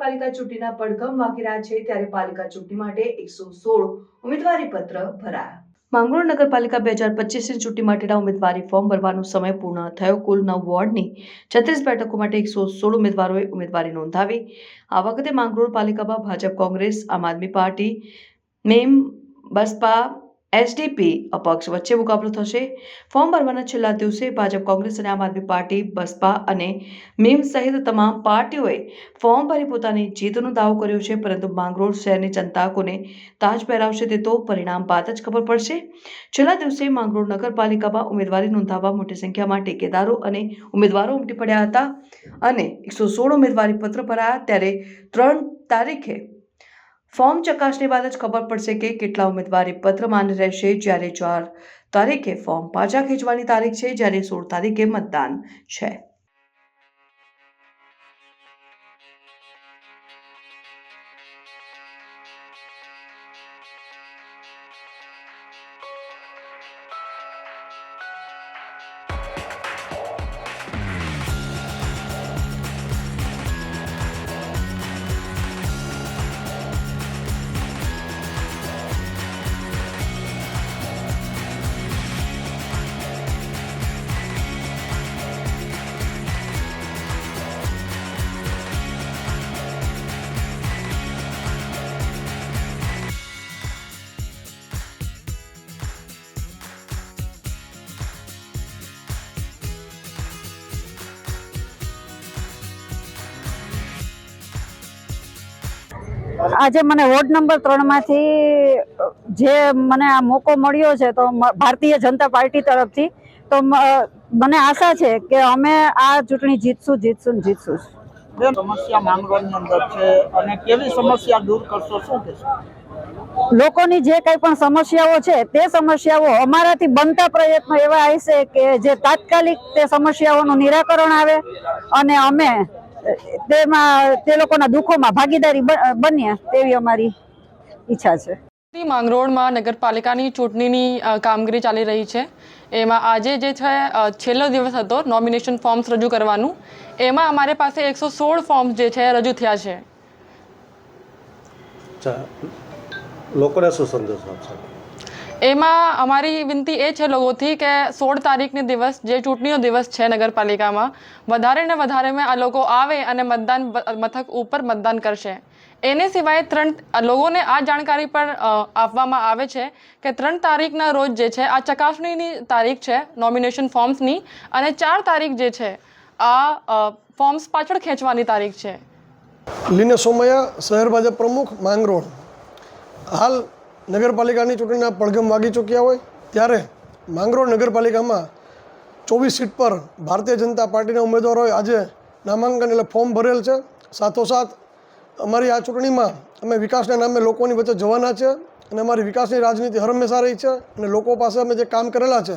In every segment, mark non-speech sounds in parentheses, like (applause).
નગરપાલિકા ચૂંટણીના પડઘમ વાગી રહ્યા છે ત્યારે પાલિકા ચૂંટણી માટે એકસો સોળ ઉમેદવારી પત્ર ભરાયા. માંગરોળ નગરપાલિકા બે હજાર પચીસની ચૂંટણી માટેના ઉમેદવારી ફોર્મ ભરવાનો સમય પૂર્ણ થયો. કુલ નવ વોર્ડની છત્રીસ બેઠકો માટે એકસો સોળ ઉમેદવારોએ ઉમેદવારી નોંધાવી. આ વખતે માંગરોળ પાલિકામાં Bhajap, Congress, Aam Aadmi party, ma'am, Baspa SDP અપક્ષ વચ્ચે મુકાબલો થશે. ફોર્મ ભરવાના છેલ્લા દિવસે ભાજપ, કોંગ્રેસ અને આમ આદમી પાર્ટી, બસપા અને મીમ સહિત તમામ પાર્ટીઓએ ફોર્મ ભરી પોતાની જીતનો દાવો કર્યો છે. પરંતુ માંગરોળ શહેરની જનતા કોને તાજ પહેરાવશે તે તો પરિણામ બાદ જ ખબર પડશે. છેલ્લા દિવસે માંગરોળ નગરપાલિકામાં ઉમેદવારી નોંધાવવા મોટી સંખ્યામાં ટેકેદારો અને ઉમેદવારો ઉમટી પડ્યા હતા અને એકસો સોળ ઉમેદવારી પત્ર ભરાયા. ત્યારે ત્રણ તારીખે ફોર્મ ચકાસણી બાદ જ ખબર પડશે કે કેટલા ઉમેદવારી પત્ર માન્ય રહેશે જ્યારે ચાર તારીખે ફોર્મ પાછા ખેંચવાની તારીખ છે, જ્યારે સોળ તારીખે મતદાન છે. આજે મને વોર્ડ નંબર ત્રણમાંથી જે મને આ મોકો મળ્યો છે તો ભારતીય જનતા પાર્ટી તરફથી તો મને આશા છે કે અમે આ ચૂંટણી જીતશું જીતશું જીતશું. સમસ્યા માંગરોળની અંદર છે અને કેવી સમસ્યા દૂર કરશો શું કહેશો? લોકોની જે કંઈ પણ સમસ્યાઓ છે તે સમસ્યાઓ અમારાથી બનતા પ્રયત્નો એવા હશે કે જે તાત્કાલિક તે સમસ્યાઓનું નિરાકરણ આવે અને અમે તેમાં તે લોકોના દુઃખોમાં ભાગીદારી બન્યા તેવી અમારી ઈચ્છા છે. માંગરોળમાં નગરપાલિકાની ચૂંટણીની કામગીરી ચાલી રહી છે. એમાં આજે જે છે છેલ્લો દિવસ હતો નોમિનેશન ફોર્મ્સ રજૂ કરવાનું. એમાં અમારી પાસે એકસો સોળ ફોર્મ્સ જે છે રજૂ થયા છે. લોકોને શું સંદેશો આપશો? એમાં અમારી વિનંતી એ છે લોકોથી કે સોળ તારીખને દિવસ, જે ચૂંટણીનો દિવસ છે નગરપાલિકામાં, વધારે ને વધારેમાં આ લોકો આવે અને મતદાન મથક ઉપર મતદાન કરશે. એને સિવાય ત્રણ, લોકોને આ જાણકારી પણ આપવામાં આવે છે કે ત્રણ તારીખના રોજ જે છે, આ ચકાસણીની તારીખ છે નોમિનેશન ફોર્મ્સની અને ચાર તારીખ જે છે, આ ફોર્મ્સ પાછળ ખેંચવાની તારીખ છે. લીને સોમયા, શહેર ભાજપ પ્રમુખ, માંગરોળ. હાલ નગરપાલિકાની ચૂંટણીના પડઘમ વાગી ચૂક્યા હોય ત્યારે માંગરોળ નગરપાલિકામાં ચોવીસ સીટ પર ભારતીય જનતા પાર્ટીના ઉમેદવારોએ આજે નામાંકન એટલે ફોર્મ ભરેલ છે. સાથોસાથ અમારી આ ચૂંટણીમાં અમે વિકાસના નામે લોકોની વચ્ચે જવાના છે અને અમારી વિકાસની રાજનીતિ હંમેશા રહી છે અને લોકો પાસે અમે જે કામ કરેલા છે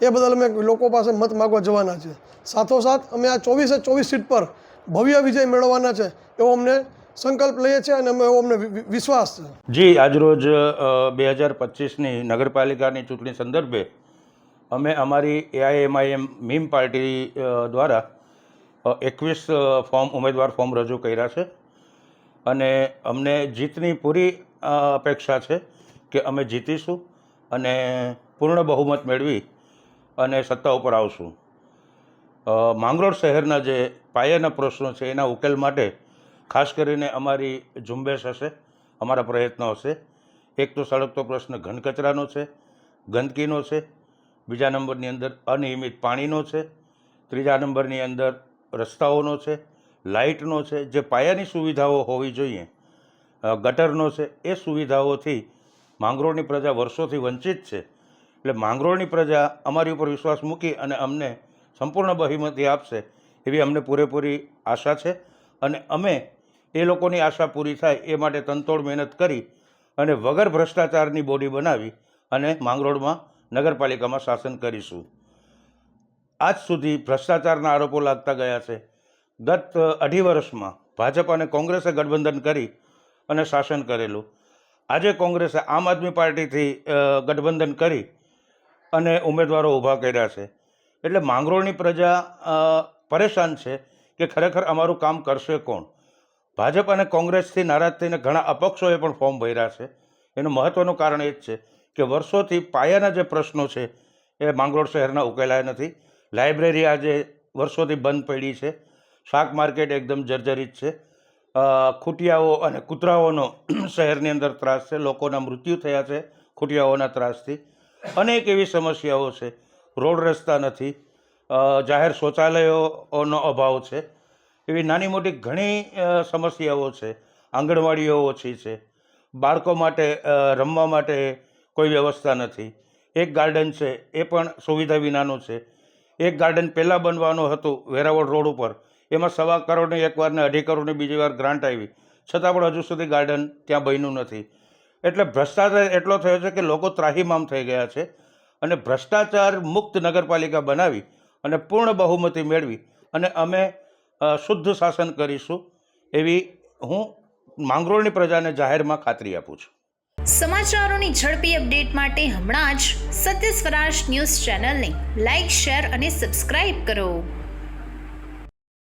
એ બદલ અમે લોકો પાસે મત માગવા જવાના છે. સાથોસાથ અમે આ ચોવીસે ચોવીસ સીટ પર ભવ્ય વિજય મેળવવાના છે એવો અમને સંકલ્પ લઈએ છીએ અને અમે અમને વિશ્વાસ છે. જી, આજરોજ બે હજાર પચીસની નગરપાલિકાની ચૂંટણી સંદર્ભે અમે અમારી એઆઈએમઆઈએમ મીમ પાર્ટી દ્વારા એકવીસ ફોર્મ, ઉમેદવાર ફોર્મ રજૂ કર્યા છે. અને અમને જીતની પૂરી અપેક્ષા છે કે અમે જીતીશું અને પૂર્ણ બહુમત મેળવી અને સત્તા ઉપર આવશું. માંગરોળ શહેરના જે પાયાના પ્રશ્નો છે, એના ઉકેલ માટે ખાસ કરીને અમારી ઝુંબેશ હશે, અમારા પ્રયત્નો હશે. એક તો સળગતો પ્રશ્ન ઘન કચરાનો છે, ગંદકીનો છે, બીજા નંબરની અંદર અનિયમિત પાણીનો છે, ત્રીજા નંબરની અંદર રસ્તાઓનો છે, લાઇટનો છે, જે પાયાની સુવિધાઓ હોવી જોઈએ ગટરનો છે, એ સુવિધાઓથી માંગરોળની પ્રજા વર્ષોથી વંચિત છે. એટલે માંગરોળની પ્રજા અમારી ઉપર વિશ્વાસ મૂકી અને અમને સંપૂર્ણ બહિમતી આપશે એવી અમને પૂરેપૂરી આશા છે. અને અમે એ લોકોની આશા પૂરી થાય એ માટે તનતોડ મહેનત કરી અને વગર ભ્રષ્ટાચારની બોડી બનાવી અને માંગરોળમાં નગરપાલિકામાં શાસન કરીશું. આજ સુધી ભ્રષ્ટાચારના આરોપો લાગતા ગયા છે. ગત અઢી વર્ષમાં ભાજપ અને કોંગ્રેસે ગઠબંધન કરી અને શાસન કરેલું. આજે કોંગ્રેસે આમ આદમી પાર્ટીથી ગઠબંધન કરી અને ઉમેદવારો ઊભા કર્યા છે. એટલે માંગરોળની પ્રજા પરેશાન છે. કે ખરેખર અમારું કામ કરશે કોણ? ભાજપ અને કોંગ્રેસથી નારાજ થઈને ઘણા અપક્ષોએ પણ ફોર્મ ભર્યા છે. એનું મહત્ત્વનું કારણ એ જ છે કે વર્ષોથી પાયાના જે પ્રશ્નો છે એ માંગરોળ શહેરના ઉકેલાયા નથી. લાઇબ્રેરી આજે વર્ષોથી બંધ પડી છે. શાક માર્કેટ એકદમ જર્જરિત છે. ખૂટિયાઓ અને કૂતરાઓનો (clears throat) શહેરની અંદર ત્રાસ છે. લોકોના મૃત્યુ થયા છે ખૂટિયાઓના ત્રાસથી. અનેક એવી સમસ્યાઓ છે. રોડ રસ્તા નથી. જાહેર શૌચાલયોનો અભાવ છે. એવી નાની મોટી ઘણી સમસ્યાઓ છે. આંગણવાડીઓ ઓછી છે. બાળકો માટે રમવા માટે કોઈ વ્યવસ્થા નથી. એક ગાર્ડન છે, એ પણ સુવિધા વિનાનું છે. એક ગાર્ડન પહેલાં બનવાનું હતું, વેરાવળ રોડ ઉપર. એમાં સવા કરોડની એકવાર ને અઢી કરોડની બીજી વાર ગ્રાન્ટ આવી. છતાં પણ હજુ સુધી ગાર્ડન ત્યાં બન્યું નથી. એટલે ભ્રષ્ટાચાર એટલો થયો છે કે લોકો ત્રાહીમામ થઈ ગયા છે. અને ભ્રષ્ટાચાર મુક્ત નગરપાલિકા બનાવી અને પૂર્ણ બહુમતી મેળવી અને અમે શુદ્ધ શાસન કરીશું એવી હું માંગરોળની પ્રજાને જાહેરમાં ખાતરી આપું છું. સમાચારોની ઝડપી અપડેટ માટે હમણાં જ સત્ય સ્વરાજ ન્યૂઝ ચેનલને લાઇક શેર અને સબસ્ક્રાઇબ કરો.